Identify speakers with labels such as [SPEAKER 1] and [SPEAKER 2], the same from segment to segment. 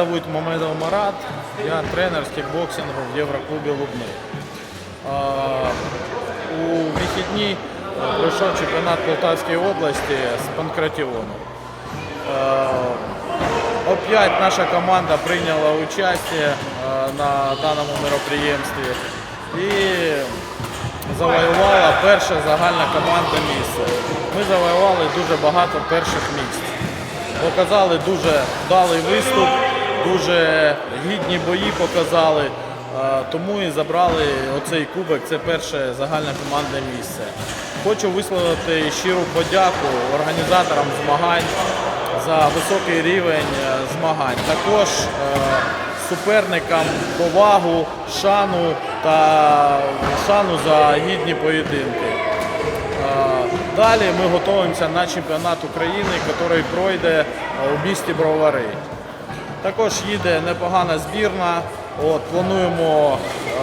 [SPEAKER 1] зовут Мамедов Марат, я тренер з кікбоксингу в Євроклубі Лубни. У вихідні е, пройшов чемпіонат Полтавської області з панкратіону. Е, Опять наша команда прийняла участь е, на даному мероприємстві і завоювала перше загальне командне місце. Ми завоювали дуже багато перших місць. Показали дуже вдалий виступ, дуже гідні бої показали. е, Тому і забрали оцей кубок, це перше загальне командне місце. Хочу висловити щиру подяку організаторам змагань за високий рівень е, змагань. Також е, суперникам повагу, шану та шану за гідні поєдинки. Далі ми готуємося на чемпіонат України, який пройде у місті Бровари. Також їде непогана збірна. От, плануємо е,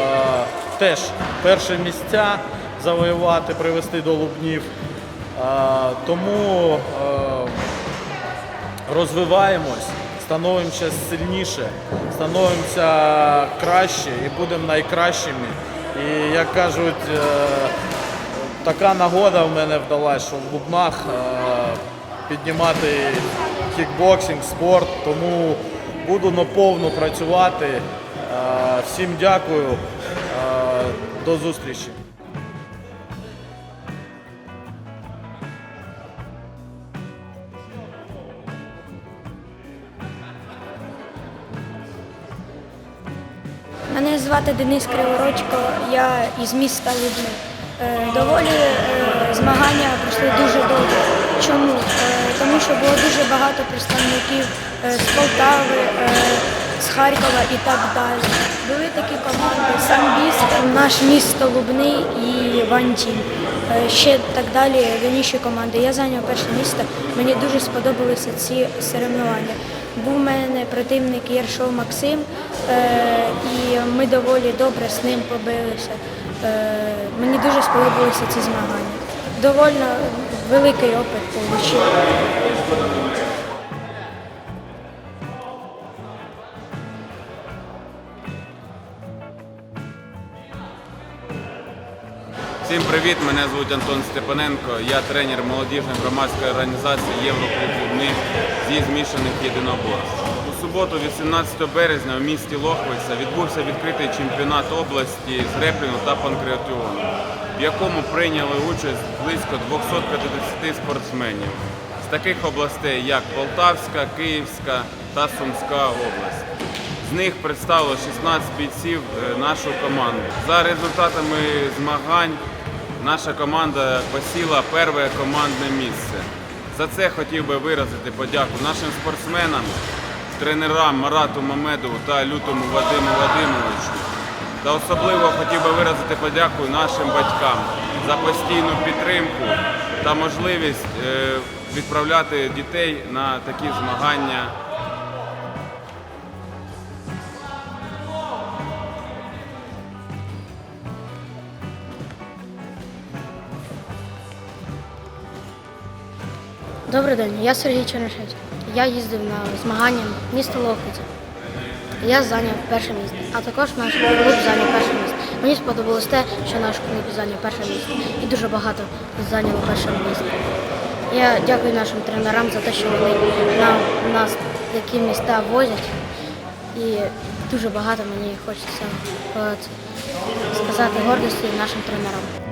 [SPEAKER 1] теж перші місця завоювати, привести до Лубнів. Е, тому е, розвиваємось, становимося сильніше, становимося краще і будемо найкращими. І як кажуть, е, така нагода в мене вдалася, що в Лубнах е, піднімати кікбоксинг, спорт, тому буду наповну працювати. Е, Всім дякую. Е, До зустрічі.
[SPEAKER 2] Мене звати Денис Криворочко, я із міста Лубни. Е, Доволі змагання пройшли дуже довго. Чому? Тому що було дуже багато представників з Полтави, е, з Харкова і так далі. Були такі команди Самбіст, наш місто Лубни і Вантін. Е, Ще так далі, раніше команди. Я зайняв перше місце. Мені дуже сподобалися ці соревнування. Був у мене противник Єршов Максим, е, і ми доволі добре з ним побилися. Е, Мені дуже сподобалися ці змагання. Довольно великий опит отримав.
[SPEAKER 3] Всім привіт! Мене звуть Антон Степаненко. Я тренер молодіжної громадської організації Євроклуб Людни зі змішаних єдиноборств. У суботу, 18 березня, у місті Лохвиця відбувся відкритий чемпіонат області з греплінгу та панкреатіону, в якому прийняли участь близько 250 спортсменів з таких областей, як Полтавська, Київська та Сумська область. З них представило 16 бійців е, нашу команду. За результатами змагань наша команда посіла перше командне місце. За це хотів би виразити подяку нашим спортсменам, тренерам Марату Мамедову та Лютому Вадиму Вадимовичу. Та особливо хотів би виразити подяку нашим батькам за постійну підтримку та можливість е, відправляти дітей на такі змагання.
[SPEAKER 4] Добрий день, я Сергій Чернишець. Я їздив на змагання в місто Лохвиця. Я зайняв перше місце, а також наш клуб зайняв перше місце. Мені сподобалось те, що наш клуб зайняв перше місце. І дуже багато зайняло перше місце. Я дякую нашим тренерам за те, що вони нам нас такі міста возять. І дуже багато мені хочеться е, сказати гордості нашим тренерам.